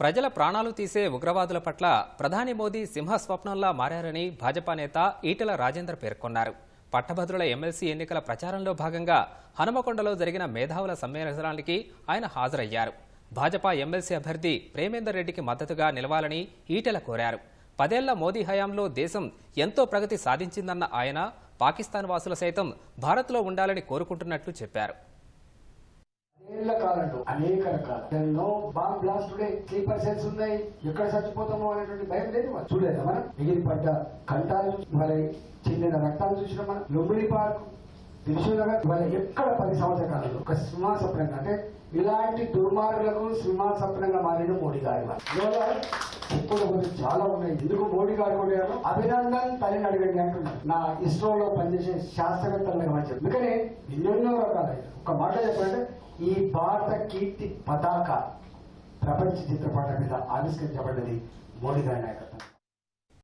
ప్రజల ప్రాణాలు తీసే ఉగ్రవాదుల పట్ల ప్రధాని మోదీ సింహస్వప్నంలా మారారని భాజపా నేత ఈటెల రాజేందర్ పేర్కొన్నారు. పట్టభద్రుల ఎమ్మెల్సీ ఎన్నికల ప్రచారంలో భాగంగా హనుమకొండలో జరిగిన మేధావుల సమ్మేళనానికి ఆయన హాజరయ్యారు. భాజపా ఎమ్మెల్సీ అభ్యర్థి ప్రేమేందర్ రెడ్డికి మద్దతుగా నిలవాలని ఈటెల కోరారు. పదేళ్ళ మోదీ హయాంలో దేశం ఎంతో ప్రగతి సాధించిందన్న ఆయన పాకిస్తాన్ వాసుల సైతం భారత్లో ఉండాలని కోరుకుంటున్నట్లు చెప్పారు. ఏళ్ళ కాలంలో అనేక రకాల. ఎన్నో bomb blast today sleeper cells ఉన్నాయి. ఎక్కడ చచ్చిపోతామో అనేటువంటి భయం లేదు మరి. చూడలేదా మనం? ఎగిరి కంటాలు చూసి మరి చెందిన రక్తాలు చూసిన మనం. లుంబిని పార్క్ త్రిశూలనగర్ ఇవాళ ఎక్కడ పది సంవత్సరాలు కాలంలో ఒక సింహాసప్నంగా అంటే ఇలాంటి దుర్మార్గులకు సింహాసప్నంగా మారిన మోడీ గారి వారు. ఇప్పుడు చాలా ఉన్నాయి. ఎందుకు మోడీ గారు కూడా అభినందన్ తల్లిని అడగండి అంటున్నారు. నా ఇస్రోలో పనిచేసే శాస్త్రవేత్తలు మంచి ఎందుకనే ఎన్నెన్నో రకాలు. ఒక మాట చెప్పాలంటే ఈ భారత కీర్తి పతాక ప్రపంచ చిత్రపటం మీద ఆవిష్కరించబడ్డది మోడీ గారి నాయకత్వం.